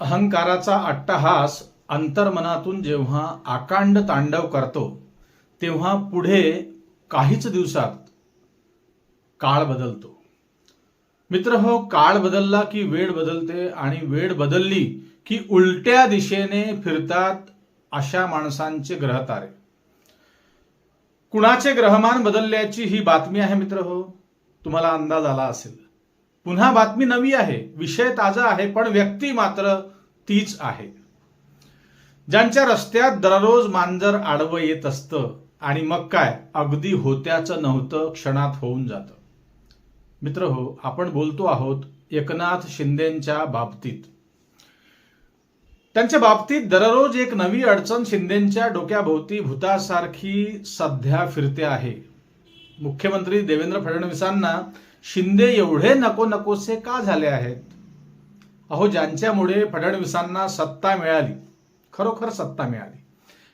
अहंकाराचा अट्टहास अंतर्मनातून जेव्हा आकांड तांडव करतो तेव्हा पुढे काहीच दिवसात काळ बदलतो. मित्र हो काळ बदलला की वेळ बदलते आणि वेळ बदलली की उलट्या दिशेने फिरतात अशा माणसांचे ग्रहतारे. कुणाचे ग्रहमान बदलल्याची ही बातमी आहे मित्र हो? तुम्हाला अंदाज आला असेल. पुन्हा बातमी नवी आहे. विषय ताजा आहे पण व्यक्ती मात्र तीच आहे. ज्यांच्या रस्त्यात दररोज मांजर आडवं येत असतं आणि मग काय? अगदी होत्याचं नव्हतं क्षणात होऊन जातं. मित्र हो आपण बोलतो आहोत एकनाथ शिंदेच्या बाबतीत. त्यांच्या बाबतीत दररोज एक नवी अडचण शिंदेच्या डोक्याभोवती भूतासारखी सध्या फिरते आहे. मुख्यमंत्री देवेंद्र फडणवीसांना शिंदे एवढे नको नकोसे का झाले आहेत? अहो ज्यांच्यामुळे फडणवीसांना सत्ता मिळाली खरोखर सत्ता मिळाली.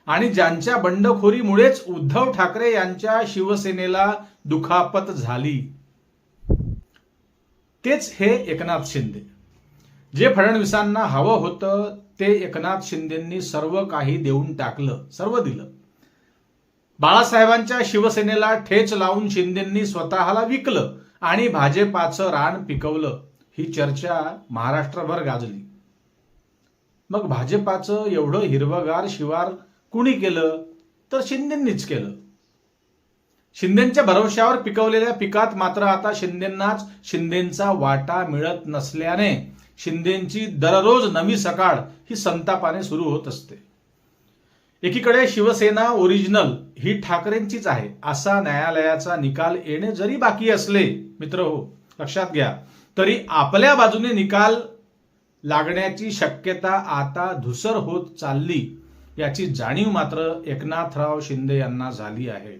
आणि ज्यांच्या बंडखोरीमुळेच उद्धव ठाकरे यांच्या शिवसेनेला दुखापत झाली. तेच हे एकनाथ शिंदे. जे फडणवीसांना हवं होतं ते एकनाथ शिंदेंनी सर्व काही देऊन टाकलं सर्व दिलं. बाळासाहेबांच्या शिवसेनेला ठेच लावून शिंदेंनी स्वतःला विकलं. आणि भाजपाचं रान पिकवलं ही चर्चा महाराष्ट्रभर गाजली. मग भाजपाचं एवढं हिरवगार शिवार कुणी केलं? तर शिंदेंनीच केलं. शिंदेच्या भरवशावर पिकवलेल्या पिकात मात्र आता शिंदेंनाच शिंदेचा वाटा मिळत नसल्याने शिंदेची दररोज नवी सकाळ ही संतापाने सुरू होत असते. एकीकडे शिवसेना ओरिजिनल ही ठाकरेंचीच आहे असा न्यायालयाचा निकाल येणे जरी बाकी असले मित्र हो लक्षात घ्या तरी आपल्या बाजूने निकाल लागण्याची शक्यता आता धुसर होत चालली याची जाणीव मात्र एकनाथराव शिंदे यांना झाली आहे.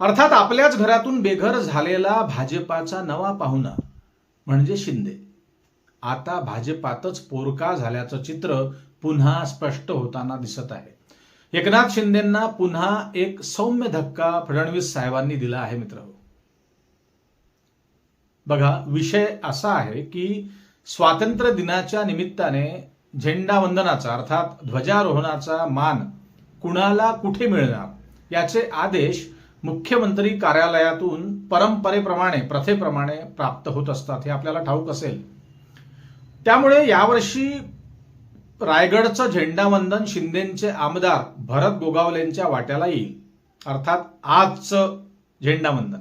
अर्थात आपल्याच घरातून बेघर झालेला भाजपाचा नवा पाहुणा म्हणजे शिंदे. आता भाजपातच पोरका झाल्याचं चित्र पुन्हा स्पष्ट होताना दिसत आहे. एकनाथ शिंदेंना पुन्हा एक सौम्य धक्का फडणवीस साहेबांनी दिला आहे मित्र. बघा विषय असा आहे की स्वातंत्र्य दिनाच्या निमित्ताने झेंडा वंदनाचा अर्थात ध्वजारोहणाचा मान कुणाला कुठे मिळणार याचे आदेश मुख्यमंत्री कार्यालयातून परंपरेप्रमाणे प्रथेप्रमाणे प्राप्त होत असतात हे आपल्याला ठाऊक असेल. त्यामुळे यावर्षी रायगडचं झेंडावंदन शिंदेचे आमदार भरत गोगावलेंच्या वाट्याला येईल. अर्थात आजचं झेंडावंदन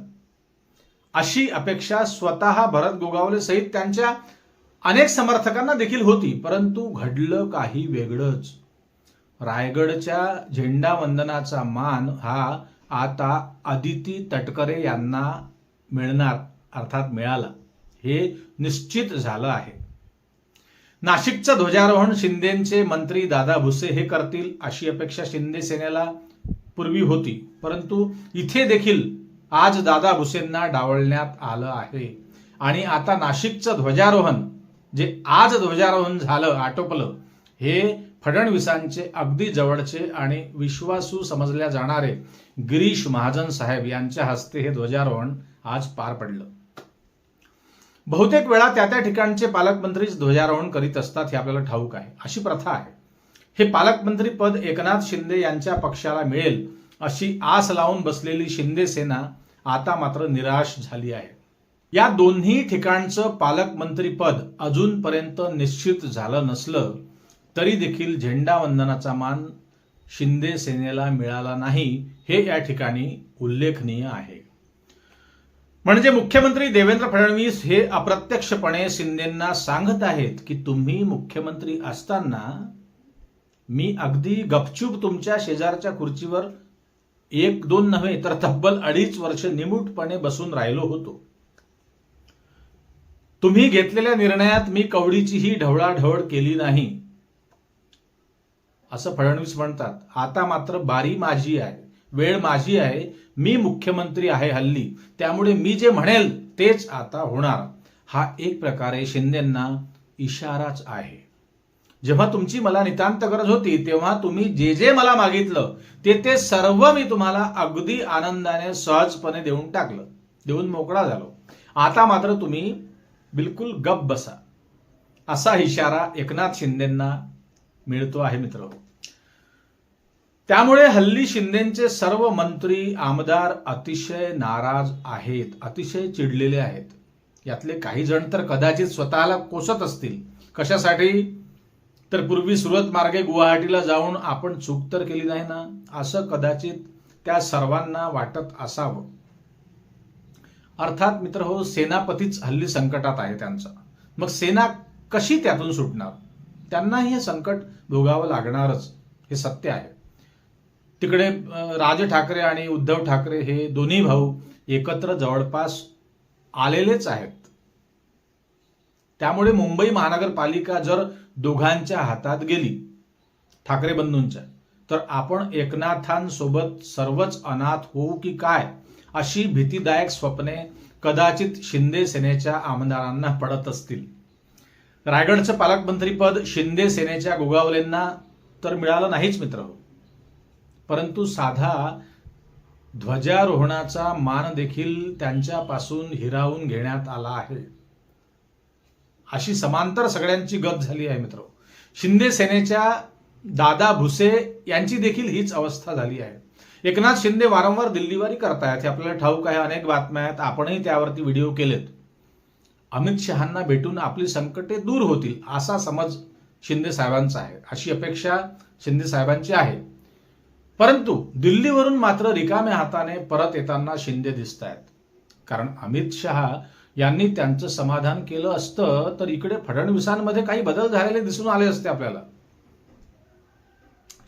अशी अपेक्षा स्वतः भरत गोगावले सहित त्यांच्या अनेक समर्थकांना देखील होती परंतु घडलं काही वेगळंच. रायगडच्या झेंडावंदनाचा मान हा आता आदिती तटकरे यांना मिळणार अर्थात मिळाला. हे निश्चित झालं आहे. नाशिकचं ध्वजारोहण शिंदेचे मंत्री दादा भुसे हे करतील अशी अपेक्षा शिंदे सेनेला पूर्वी होती. परंतु इथे देखील आज दादा भुसेंना डावलण्यात आलं आहे. आणि आता नाशिकचं ध्वजारोहण जे आज ध्वजारोहण झालं आटोपलं हे फडणवीसांचे अगदी जवळचे आणि विश्वासू समजल्या जाणारे गिरीश महाजन साहेब यांच्या हस्ते हे ध्वजारोहण आज पार पडलं. बहुतेक वेळा त्या त्या ठिकाणचे पालकमंत्रीच ध्वजारोहण करीत असतात हे आपल्याला ठाऊक आहे. अशी प्रथा आहे. हे पालकमंत्री पद एकनाथ शिंदे यांच्या पक्षाला मिळेल अशी आस लावून बसलेली शिंदे सेना आता मात्र निराश झाली आहे. या दोन्ही ठिकाणचं पालकमंत्री पद अजूनपर्यंत निश्चित झालं नसलं तरी देखील झेंडावंदनाचा मान शिंदे सेनेला मिळाला नाही हे या ठिकाणी उल्लेखनीय आहे. म्हणजे मुख्यमंत्री देवेंद्र फडणवीस हे अप्रत्यक्षपणे शिंदेंना सांगत आहेत की तुम्ही मुख्यमंत्री असताना मी अगदी गपचूप तुमच्या शेजारच्या खुर्चीवर एक दोन नव्हे तर तब्बल अडीच वर्ष निमूटपणे बसून राहिलो होतो. तुम्ही घेतलेल्या निर्णयात मी कवडीचीही ढवळाढवळ केली नाही. असं फडणवीस म्हणतात. आता मात्र बारी माझी आहे. वेळ माझी आहे मी मुख्यमंत्री आहे हल्ली त्यामुळे मी जे म्हणेल तेच आता होणार. हा एक प्रकारे शिंदेंना इशाराच आहे. जेव्हा तुमची मला नितांत गरज होती तेव्हा तुम्ही जे जे मला मागितलं ते ते सर्व मी तुम्हाला अगदी आनंदाने सहजपणे देऊन टाकलं देऊन मोकळा झालो. आता मात्र तुम्ही बिलकुल गप बसा. असा इशारा एकनाथ शिंदेंना मिळतो आहे मित्र. त्यामुळे हल्ली शिंदेचे सर्व मंत्री आमदार अतिशय नाराज आहेत अतिशय चिडलेले आहेत. यातले काही जण तर कदाचित स्वतःला कोसत असतील. कशासाठी? तर पूर्वी सुरत मार्गे गुवाहाटीला जाऊन आपण चूक तर केली नाही ना? असं कदाचित त्या सर्वांना वाटत असावं. अर्थात मित्र हो सेनापतीच हल्ली संकटात आहे त्यांचा. मग सेना कशी त्यातून सुटणार? त्यांना हे संकट भोगावं लागणारच हे सत्य आहे. तिकडे राज ठाकरे आणि उद्धव ठाकरे हे दोन्ही भाऊ एकत्र जवळपास आलेलेच आहेत. त्यामुळे मुंबई महानगरपालिका जर दोघांच्या हातात गेली ठाकरे बंधूंच्या तर आपण एकनाथांसोबत सर्वच अनाथ होऊ की काय अशी भीतीदायक स्वप्ने कदाचित शिंदे सेनेच्या आमदारांना पडत असतील. रायगडचं पालकमंत्रीपद शिंदे सेनेच्या गोगावलेंना तर मिळालं नाहीच मित्र. परंतु साधा ध्वजारोहणाचा मान देखील त्यांच्यापासून हिरावून घेण्यात आला आहे. अशी समांतर सगळ्यांची गत झाली आहे मित्र. शिंदे सेनेच्या दादा भुसे यांची देखील हीच अवस्था झाली आहे. एकनाथ शिंदे वारंवार दिल्लीवारी करतायत हे आपल्याला ठाऊक आहे अनेक बातम्या आहेत. आपणही त्यावरती व्हिडिओ केलेत. अमित शहांना भेटून आपली संकटे दूर होतील असा समज शिंदे साहेबांचा आहे. अशी अपेक्षा शिंदे साहेबांची आहे. परंतु दिल्लीवरून मात्र रिकाम्या हाताने परत येताना शिंदे दिसत आहेत कारण अमित शहा यांनी त्यांचं समाधान केलं असतं तर इकडे फडणवीसांमध्ये काही बदल झालेले दिसून आले असते आपल्याला.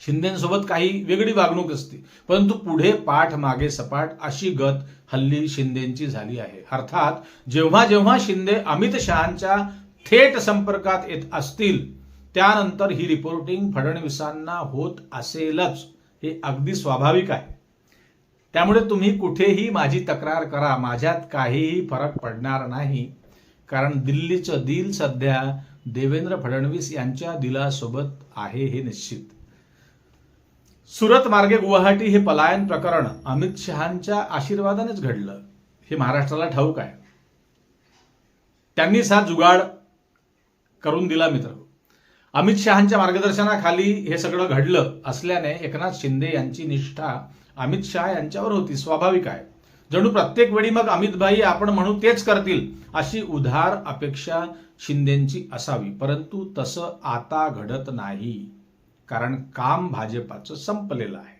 शिंदेसोबत काही वेगळी वागणूक असते परंतु पुढे पाठ मागे सपाट अशी गत हल्ली शिंदेची झाली आहे. अर्थात जेव्हा जेव्हा शिंदे अमित शहांच्या थेट संपर्कात येत असतील त्यानंतर ही रिपोर्टिंग फडणवीसांना होत असेलच. हे अगदी स्वाभाविक आहे. त्यामुळे तुम्ही कुठेही माझी तक्रार करा माझ्यात काहीही फरक पडणार नाही. कारण दिल्लीचं दिल सध्या देवेंद्र फडणवीस यांच्या दिलासोबत आहे हे निश्चित. सुरत मार्गे गुवाहाटी हे पलायन प्रकरण अमित शहांच्या आशीर्वादानेच घडलं. हे महाराष्ट्राला ठाऊक आहे. त्यांनीच हा जुगाड करून दिला मित्र. अमित शहांच्या मार्गदर्शनाखाली हे सगळं घडलं असल्याने एकनाथ शिंदे यांची निष्ठा अमित शहा यांच्यावर होती स्वाभाविक आहे. जणू प्रत्येक वेळी मग अमितभाई आपण म्हणू तेच करतील अशी उधार अपेक्षा शिंदेची असावी. परंतु तसं आता घडत नाही कारण काम भाजपाचं संपलेलं आहे.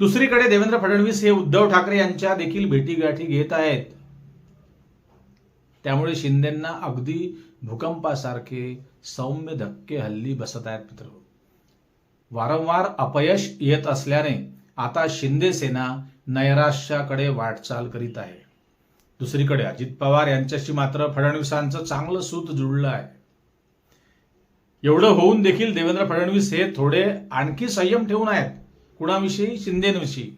दुसरीकडे देवेंद्र फडणवीस हे उद्धव ठाकरे यांच्या देखील भेटीगाठी घेत आहेत. त्यामुळे शिंदेंना अगदी भूकंपासारखे सौम्य धक्के हल्ली बसत आहेत मित्र. वारंवार अपयश येत असल्याने आता शिंदे सेना नैराश्याकडे वाटचाल करीत आहे. दुसरीकडे अजित पवार यांच्याशी मात्र फडणवीसांचं चांगलं सूत जुळलं आहे. एवढं होऊन देखील देवेंद्र फडणवीस हे थोडे आणखी संयम ठेवून आहेत. कुणाविषयी? शिंदेविषयी.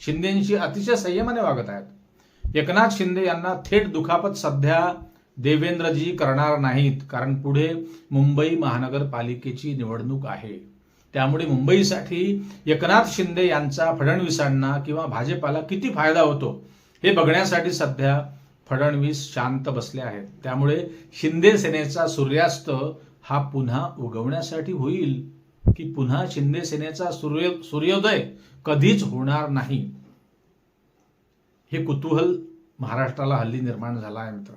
शिंदेशी अतिशय संयमाने वागत आहेत. एकनाथ शिंदे यांना थेट दुखापत सध्या देवेंद्रजी करणार नाहीत कारण पुढे मुंबई महानगरपालिकेची निवडणूक आहे. त्यामुळे मुंबईसाठी एकनाथ शिंदे यांचा फडणवीसांना किंवा भाजपाला किती फायदा होतो हे बघण्यासाठी सध्या फडणवीस शांत बसले आहेत. त्यामुळे शिंदे सेनेचा सूर्यास्त हा पुन्हा उगवण्यासाठी होईल की पुन्हा शिंदे सेनेचा सूर्य सूर्योदय कधीच होणार नाही? हे कुतूहल महाराष्ट्राला हल्ली निर्माण झाला आहे मित्र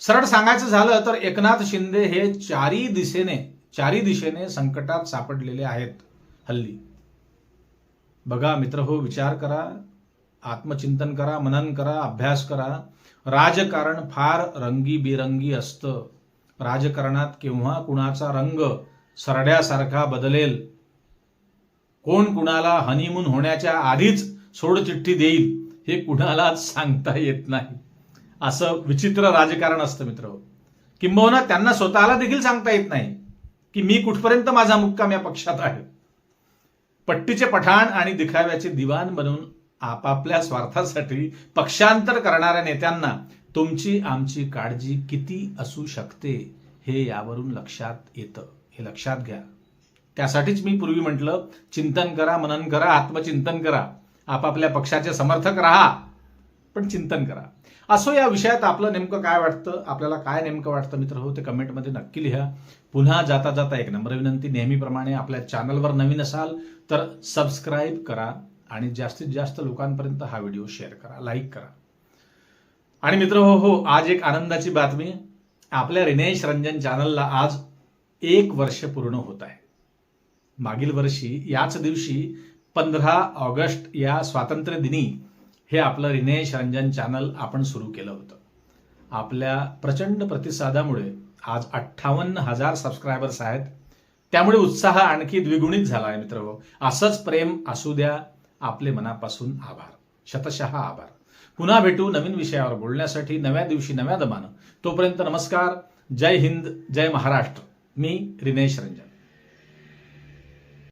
सरळ सांगायचं झालं तर एकनाथ शिंदे हे चारी दिशेने चारी दिशेने संकटात सापडलेले आहेत हल्ली. बघा मित्र हो विचार करा आत्मचिंतन करा मनन करा अभ्यास करा. राजकारण फार रंगीबिरंगी असतं. राजकारणात केव्हा कुणाचा रंग सरड्यासारखा बदलेल? कोण कुणाला हनीमून होण्याच्या आधीच सोडचिठ्ठी देईल हे कुणालाच सांगता येत नाही. असं विचित्र राजकारण असतं मित्र. किंबहुना त्यांना स्वतःला देखील सांगता येत नाही की मी कुठपर्यंत माझा मुक्काम या पक्षात आहे. पट्टीचे पठाण आणि दिखाव्याचे दिवाण बनून आपापल्या स्वार्थासाठी पक्षांतर करणाऱ्या नेत्यांना तुमची आमची काळजी किती असू शकते हे यावरून लक्षात येतं. हे लक्षात घ्या. त्यासाठीच मी पूर्वी म्हटलं चिंतन करा मनन करा आत्मचिंतन करा. आपापल्या पक्षाचे समर्थक राहा पण चिंतन करा. असो या विषयात आपलं नेमकं काय वाटतं आपल्याला काय नेमकं वाटतं मित्र हो ते कमेंटमध्ये नक्की लिहा. पुन्हा जाता जाता एक नम्र विनंती नेहमीप्रमाणे आपल्या चॅनलवर नवीन असाल तर सबस्क्राईब करा आणि जास्तीत जास्त लोकांपर्यंत हा व्हिडिओ शेअर करा लाईक करा. आणि मित्र हो हो आज एक आनंदाची बातमी. आपल्या रिनेश रंजन चॅनलला आज एक वर्ष पूर्ण होत आहे. मागील वर्षी याच दिवशी पंधरा ऑगस्ट या स्वातंत्र्य दिनी हे आपलं रिनेश रंजन चॅनल आपण सुरू केलं होतं. आपल्या प्रचंड प्रतिसादामुळे आज अठ्ठावन्न हजार सबस्क्रायबर्स आहेत. त्यामुळे उत्साह आणखी द्विगुणित झाला आहे मित्र असंच प्रेम असू द्या आपले मनापासून आभार. शतशः आभार. पुन्हा भेटू नवीन विषयावर बोलण्यासाठी नव्या दिवशी नव्या दमानं. तोपर्यंत नमस्कार. जय हिंद जय महाराष्ट्र. मी रिनेश रंजन